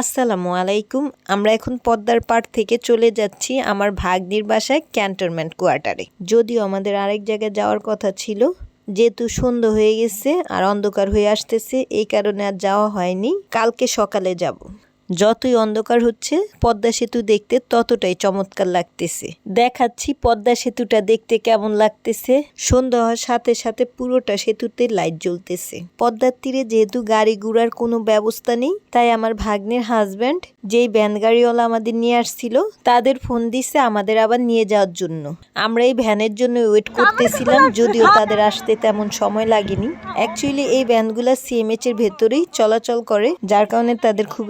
আসসালামু আলাইকুম। আমরা এখন পদ্মার পাড় থেকে চলে যাচ্ছি আমার ভাগ্নির বাসায় ক্যান্টনমেন্ট কোয়ার্টারে। যদিও আমাদের আরেক জায়গায় যাওয়ার কথা ছিল, যেহেতু সন্ধ্যা হয়ে গেছে আর অন্ধকার হয়ে আসতেছে, এই কারণে আর যাওয়া হয়নি। কালকে সকালে যাব। যতই অন্ধকার হচ্ছে, পদ্মা সেতু দেখতে ততটাই চমৎকার লাগতেছে। দেখাচ্ছি পদ্মা সেতুটা দেখতে কেমন লাগতেছে। সন্ধ্যা হওয়ার সাথে সাথে পুরোটা সেতুতে লাইট জ্বলতেছে। পদ্মার তীরে যেহেতু গাড়ি ঘোড়ার কোনো ব্যবস্থা নেই, তাই আমার ভাগ্নের হাজব্যান্ড যেই ভ্যান গাড়িওয়ালা আমাদের নিয়ে আসছিল, তাদের ফোন দিছে আমাদের আবার নিয়ে যাওয়ার জন্য। আমরা এই ভ্যানের জন্য ওয়েট করতেছিলাম, যদিও তাদের আসতে তেমন সময় লাগেনি। অ্যাকচুয়ালি এই ভ্যানগুলা সিএমএচ এর ভেতরেই চলাচল করে, যার কারণে তাদের খুব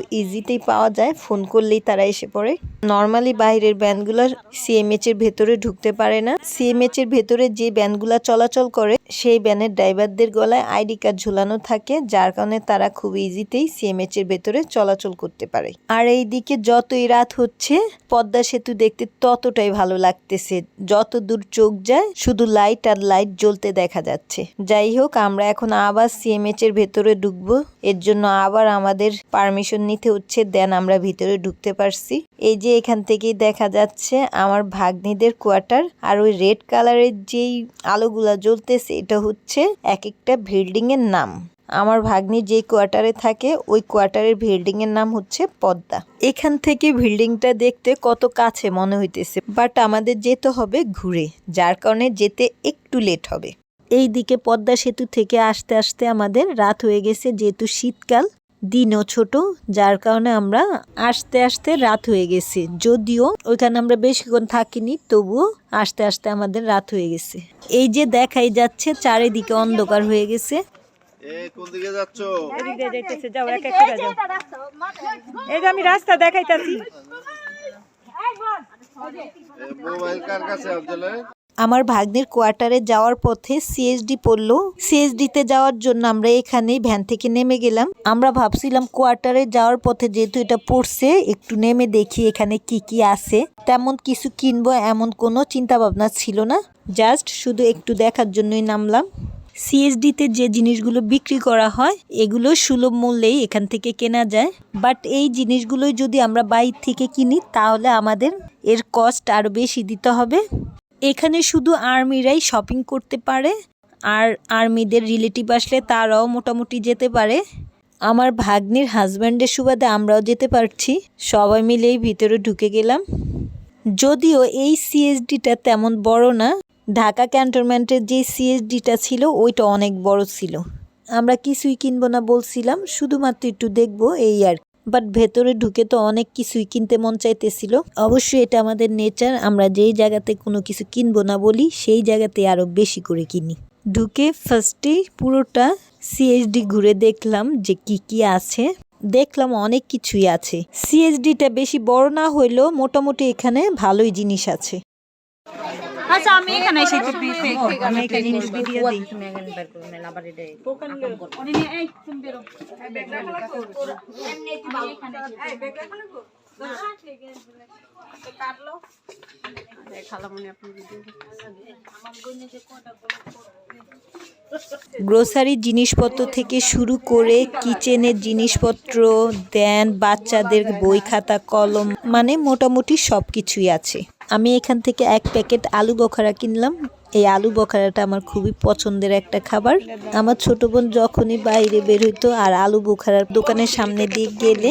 ইজিতেই পাওয়া যায়, ফোন করলেই তারা এসে পড়ে। নর্মালি বাইরের ভ্যানগুলো সিএমএচ এর ভেতরে ঢুকতে পারে না। সিএমএচ এর ভেতরে যে ভ্যানগুলা চলাচল করে, সেই ভ্যানের ড্রাইভারদের গলায় আইডি কার্ড ঝুলানো থাকে, যার কারণে তারা খুব ইজিতেই সিএমএচ এর ভেতরে চলাচল করতে পারে। আর এই দিকে যতই রাত হচ্ছে, পদ্মা সেতু দেখতে ততটাই ভালো লাগতেছে। যত দূর চোখ যায়, শুধু লাইট আর লাইট জ্বলতে দেখা যাচ্ছে। যাই হোক, আমরা এখন আবার সিএমএচ এর ভেতরে ঢুকবো। এর জন্য আবার আমাদের পারমিশন নিতে হচ্ছে দেন আমরা ভিতরে ঢুকতে পারছি। এই যে এখান থেকেই দেখা যাচ্ছে আমার ভাগ্নিদের কোয়ার্টার আর ওই রেড কালারের যেই আলোগুলা জ্বলতেছে, এটা হচ্ছে এক একটা বিল্ডিং এর নাম। আমার ভাগ্নি যে কোয়ার্টারে থাকে, ওই কোয়ার্টারের বিল্ডিং এর নাম হচ্ছে পদ্মা। এখান থেকে বিল্ডিংটা দেখতে কত কাছে মনে হইতেছে, বাট আমাদের যেতে হবে ঘুরে, যার কারণে যেতে একটু লেট হবে। এই দিকে পদ্মা সেতু থেকে আসতে আসতে আমাদের রাত হয়ে গেছে যেহেতু শীতকাল দিনও ছোট যার কারণে আমরা আসতে আসতে রাত হয়ে গেছে। যদিও ওইখানে আমরা বেশিক্ষণ থাকিনি তবুও আসতে আসতে আমাদের রাত হয়ে গেছে। এই যে দেখাই যাচ্ছে চারিদিকে অন্ধকার হয়ে গেছে। এ কোন দিকে যাচ্ছ? এদিক দিয়ে দেখতেছে যাও এক এক করে যাও। এই যে আমি রাস্তা দেখাইতাছি। মোবাইল কার কাছে আব্দুল আমার ভাগ্নের কোয়ার্টারে যাওয়ার পথে সিএসডি পড়ল। সিএসডি তে যাওয়ার জন্য আমরা এখানেই ভ্যান থেকে নেমে গেলাম। আমরা ভাবছিলাম কোয়ার্টারে যাওয়ার পথে যেহেতু এটা পড়ছে, একটু নেমে দেখি এখানে কি কি আছে। তেমন কিছু কিনবো এমন কোনো চিন্তা ভাবনা ছিল না। জাস্ট শুধু একটু দেখার জন্যই নামলাম। সিএসডিতে যে জিনিসগুলো বিক্রি করা হয়, এগুলো সুলভ মূল্যেই এখান থেকে কেনা যায়। বাট এই জিনিসগুলোই যদি আমরা বাইর থেকে কিনি, তাহলে আমাদের এর কস্ট আরও বেশি দিতে হবে। এখানে শুধু আর্মিরাই শপিং করতে পারে, আর আর্মিদের রিলেটিভ আসলে তারাও মোটামুটি যেতে পারে। আমার ভাগ্নির হাজব্যান্ডের সুবাদে আমরাও যেতে পারছি, সবাই মিলেই ভিতরে ঢুকে গেলাম। যদিও এই সিএসডিটা তেমন বড় না, ঢাকা ক্যান্টনমেন্টের যে সিএসডিটা ছিল, ওইটা অনেক বড় ছিল। আমরা কিছুই কিনবো না বলছিলাম, শুধুমাত্র একটু দেখব, এই আর বাট ভেতরে ঢুকে তো অনেক কিছুই কিনতে মন চাইতেছিল। অবশ্যই এটা আমাদের নেচার আমরা যেই জায়গাতে কোনো কিছু কিনবো না বলি, সেই জায়গাতে আরও বেশি করে কিনি। ঢুকে ফার্স্টে পুরোটা সিএইচডি ঘুরে দেখলাম যে কি কি আছে। দেখলাম অনেক কিছুই আছে। সিএসডিটা বেশি বড় না হইলেও মোটামুটি এখানে ভালোই জিনিস আছে। আচ্ছা আমি এখানে এসে আমি এখানে জিনিস ভিডিও দিই। গ্রোসারি জিনিসপত্র থেকে শুরু করে কিচেনের জিনিসপত্র দেন বাচ্চাদের বই খাতা কলম মানে মোটামুটি সব কিছুই আছে। আমি এখান থেকে এক প্যাকেট আলু বখারা কিনলাম। এই আলু বখারাটা আমার খুবই পছন্দের একটা খাবার। আমার ছোট বোন যখনই বাইরে বের হইতো আর আলু বোখারার দোকানের সামনে দিয়ে গেলে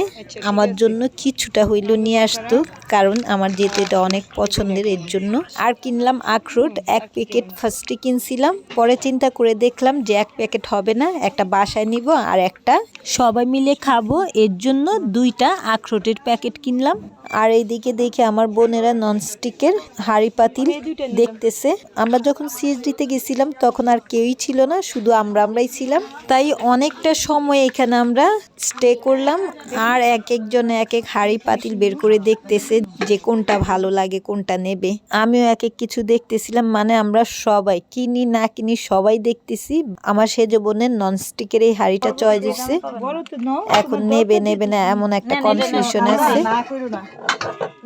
আমার জন্য কিছুটা হইল নিয়ে আসতো, কারণ আমার যেহেতু এটা অনেক পছন্দের, এর জন্য। আর কিনলাম আখরোট, এক প্যাকেট ফার্স্টে কিনছিলাম, পরে চিন্তা করে দেখলাম যে এক প্যাকেট হবে না, একটা বাসায় নিব আর একটা। সবাই মিলে খাব, এর জন্য দুইটা আখরোটের প্যাকেট কিনলাম। আর এইদিকে দেখে আমার বোনেরা ননস্টিকের হাড়ি পাতিল দেখতেছে। আমরা যখন সিএসডিতে গেছিলাম তখন আর কেউই ছিল না শুধু আমরা আমরাই ছিলাম তাই অনেকটা সময় এখানে আমরা স্টে করলাম আর এক একজন এক এক হাঁড়ি পাতিল বের করে দেখতেছে যে কোনটা ভালো লাগে কোনটা নেবে আমিও এক এক কিছু দেখতেছিলাম মানে আমরা সবাই কিনি না কিনি সবাই দেখতেছি আমার সেজ বোনের ননস্টিকের এই হাঁড়িটা চয়েস নাও এখন নেবে নেবে না এমন একটা কনফিউশন আছে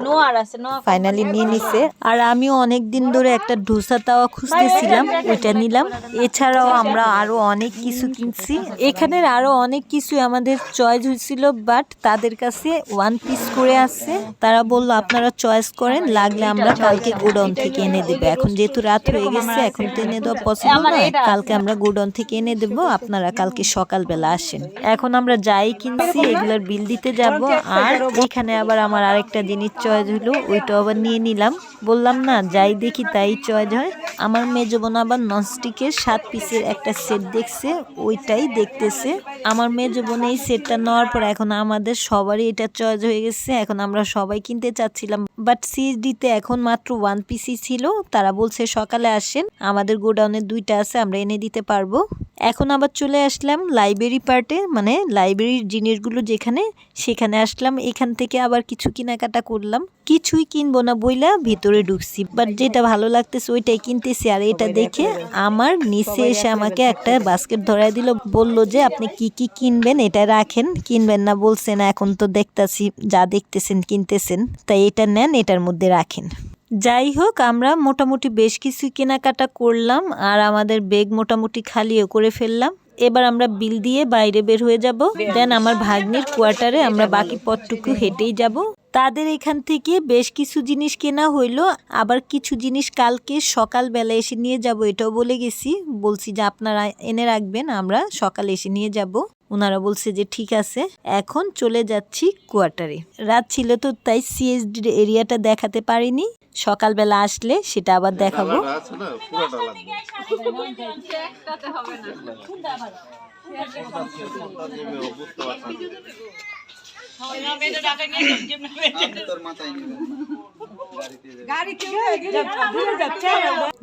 নোয়ার আছে নোয়া ফাইনালি নিয়ে নিছে। আর আমিও অনেক দিন ধরে একটা ডোসা তাওয়া খুঁজতেছিলাম ওইটা নিলাম। এছাড়াও আমরা আরও অনেক কিছু কিনছি। এখানের আরও অনেক কিছু আমাদের চয়েস হয়েছিল বাট তাদের কাছে ওয়ান পিস করে আছে। তারা বলল আপনারা চয়েস করেন লাগলে আমরা কালকে গোডাউন থেকে এনে দেবো। এখন যেহেতু রাত হয়ে গেছে এখন তো এনে দেওয়া পসিবল নয়। কালকে আমরা গোডাউন থেকে এনে দেবো আপনারা কালকে সকালবেলা আসেন। এখন আমরা যাই কিনছি এগুলার বিল দিতে যাব। আর এখানে আবার আমার আরেকটা জিনিস চয়েস হলো ওইটা আবার নিয়ে নিলাম। বললাম, না, যাই দেখি তাই চয়েস হয়। আমার মেজো বোন আবার ননস্টিকের সাত পিসের একটা সেট দেখছে, ওইটাই দেখতেছে। আমার মেজো বোন এই সেটটা নেওয়ার পর এখন আমাদের সবারই এটা চয়েস হয়ে গেছে, এখন আমরা সবাই কিনতে চাচ্ছিলাম। বাট সিএসডিতে এখন মাত্র ওয়ান পিসই ছিল, তারা বলছে সকালে আসেন, আমাদের গোডাউনে দুইটা আছে, আমরা এনে দিতে পারব। এখন আবার চলে আসলাম লাইব্রেরি পার্টে মানে লাইব্রেরির জিনিসগুলো যেখানে সেখানে আসলাম। এখান থেকে আবার কিছু কেনাকাটা করলাম। কিছুই কিনবো না বইলা ভিতরে ঢুকছি। বাট যেটা ভালো লাগতেছে ওইটাই কিনতেছি। আর এটা দেখে আমার নিচে এসে আমাকে একটা বাস্কেট ধরাই দিল। বলল যে আপনি কি কি কিনবেন? এটা রাখেন। কিনবেন না বলছেন এখন তো দেখতাছি যা দেখতেছেন কিনতেছেন। তাই এটা নেন এটার মধ্যে রাখেন। যাই হোক আমরা মোটামুটি বেশ কিছু কেনাকাটা করলাম আর আমাদের বেগ মোটামুটি খালিও করে ফেললাম। এবার আমরা বিল দিয়ে বাইরে বের হয়ে যাব। দেন আমার ভাগ্নির কোয়ার্টারে আমরা বাকি পথটুকু হেঁটেই যাব। তাদের এখান থেকে বেশ কিছু জিনিস কেনা হইল। আবার কিছু জিনিস কালকে সকালবেলা এসে নিয়ে যাব, এটাও বলে গেছি। বলছি যে আপনারা এনে রাখবেন, আমরা সকালে এসে নিয়ে যাব। ওনারা বলছে যে ঠিক আছে এখন চলে যাচ্ছি কোয়ার্টারে। রাত ছিল তো তাই সিএসডি এরিয়াটা দেখাতে পারিনি। সকালবেলা আসলে সেটা আবার দেখাবো। না।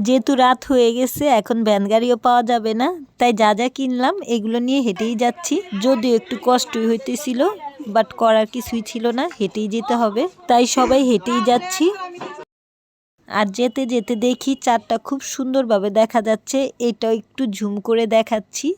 যেহেতু রাত হয়ে গেছে এখন ভ্যান গাড়িও পাওয়া যাবে না তাই যা যা কিনলাম এগুলো নিয়ে হেঁটেই যাচ্ছি। যদিও একটু কষ্টই হইতেছিল বাট করার কিছুই ছিল না হেঁটেই যেতে হবে। তাই সবাই হেঁটেই যাচ্ছি। আর যেতে যেতে দেখি চারটা খুব সুন্দরভাবে দেখা যাচ্ছে এটা একটু ঝুম করে দেখাচ্ছি।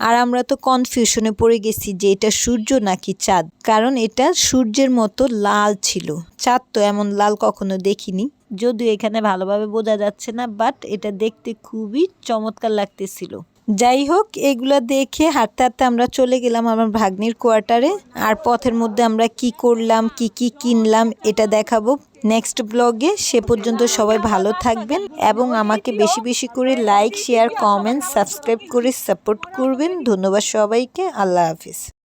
আর আমরা তো কনফিউশনে পড়ে গেছি যে এটা সূর্য নাকি চাঁদ? কারণ এটা সূর্যের মতো লাল ছিল। চাঁদ তো এমন লাল কখনো দেখিনি। যদিও এখানে ভালোভাবে বোঝা যাচ্ছে না বাট এটা দেখতে খুবই চমৎকার লাগতেছিল। যাই হোক এগুলো দেখে হাঁটতে হাঁটতে আমরা চলে গেলাম আমার ভাগ্নির কোয়ার্টারে। আর পথের মধ্যে আমরা কি করলাম, কি কি কিনলাম, এটা দেখাবো। নেক্সট ব্লগে সে পর্যন্ত সবাই ভালো থাকবেন এবং আমাকে বেশি বেশি করে লাইক শেয়ার কমেন্ট সাবস্ক্রাইব করে সাপোর্ট করবেন। ধন্যবাদ সবাইকে। আল্লাহ হাফিজ।